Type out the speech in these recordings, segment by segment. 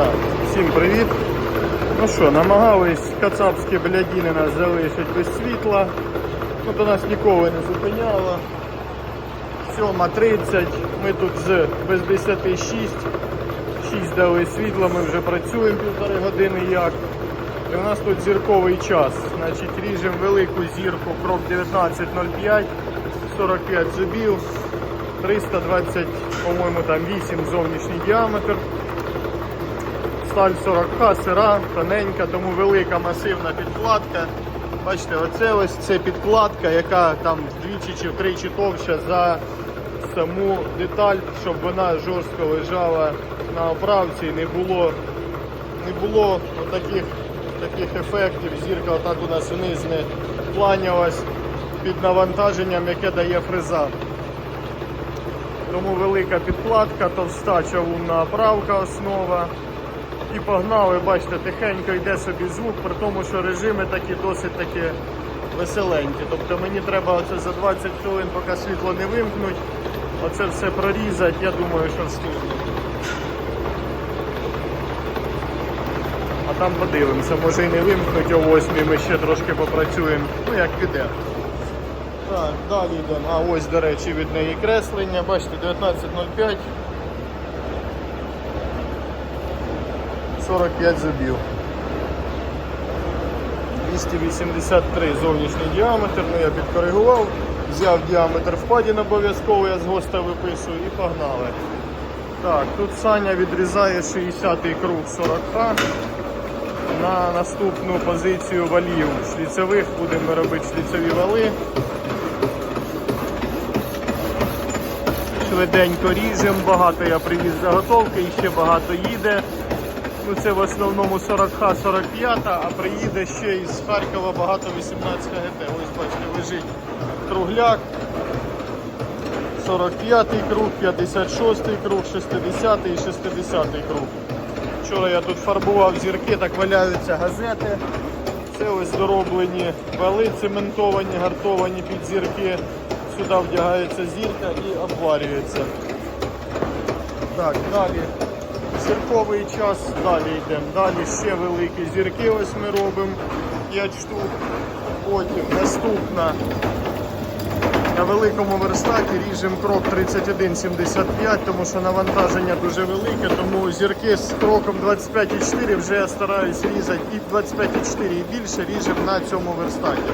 Так, всім привіт. Ну що, намагались кацапські блядіни нас залишити без світла. Ну, то нас ніколи не зупиняло. 7.30, ми тут з без 10 6. 6 дали світла, ми вже працюємо півтори години як. І у нас тут зірковий час. Значить, ріжемо велику зірку, крок 19.05, 45 зубів, 320, по-моєму, там 8 зовнішній діаметр. Сталь 40К, сира, тоненька, тому велика масивна підкладка. Бачите, оце ось це підкладка, яка там вдвічі чи втричі товща за саму деталь, щоб вона жорстко лежала на оправці і не було, не було таких, таких ефектів. Зірка отак у нас вниз не планялась під навантаженням, яке дає фреза. Тому велика підкладка, товста чавунна оправка основа. І погнали, бачите, тихенько йде собі звук, при тому, що режими такі досить таки веселенькі. Тобто мені треба оце за 20 хвилин, поки світло не вимкнуть, оце все прорізати, я думаю, що встигну. А там подивимося, може і не вимкнуть о 8 ми ще трошки попрацюємо, ну як піде. Так, далі йдемо. А ось, до речі, від неї креслення. Бачите, 19.05. 45 зубів. 283 зовнішній діаметр, ну я підкоригував, взяв діаметр впадін обов'язково, я з госта виписую і погнали. Так, тут Саня відрізає 60-й круг 40К на наступну позицію валів. Шліцевих будемо робити шліцеві вали. Швиденько ріжемо, багато я привіз заготовки, і ще багато їде. Ну це в основному 40Х, 45, а приїде ще із Харкова багато 18 ГТ. Ось бачите, лежить кругляк. 45-й круг, 56-й круг, 60-й і 60-й круг. Вчора я тут фарбував зірки, так валяються газети. Це ось дороблені вали цементовані, гартовані під зірки. Сюди вдягається зірка і обварюється. Так, далі зірковий час, далі йдемо. Далі ще великі зірки ось ми робимо 5 штук. Потім наступна на великому верстаті ріжемо крок 31,75, тому що навантаження дуже велике, тому зірки з кроком 25,4 вже я стараюсь різати і 25,4 і більше ріжемо на цьому верстаті.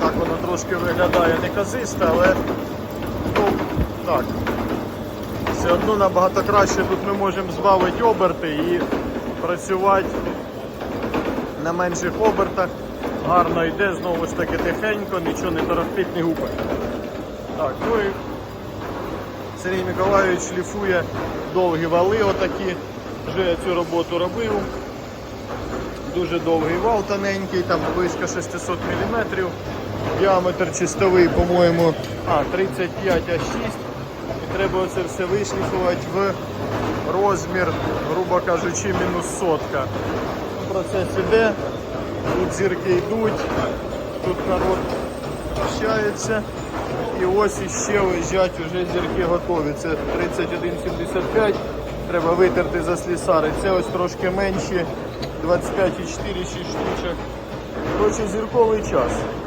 Так воно трошки виглядає неказисто, але ну, так. Все одно набагато краще тут ми можемо збавити оберти і працювати на менших обертах. Гарно йде, знову ж таки тихенько, нічого не торохтить, не гупає. Так, ну і Сергій Миколаївич шліфує довгі вали отакі. Вже я цю роботу робив. Дуже довгий вал тоненький, там близько 600 мм. Діаметр чистовий, по-моєму, а, 35 А6. І треба це все вишліфувати в розмір, грубо кажучи, мінус сотка. Процес іде, тут зірки йдуть, тут народ общається. І ось іще лежать вже зірки готові. Це 31,75. Треба витерти за слісари. Це ось трошки менші, 25,4 штучок. Коротше, зірковий час.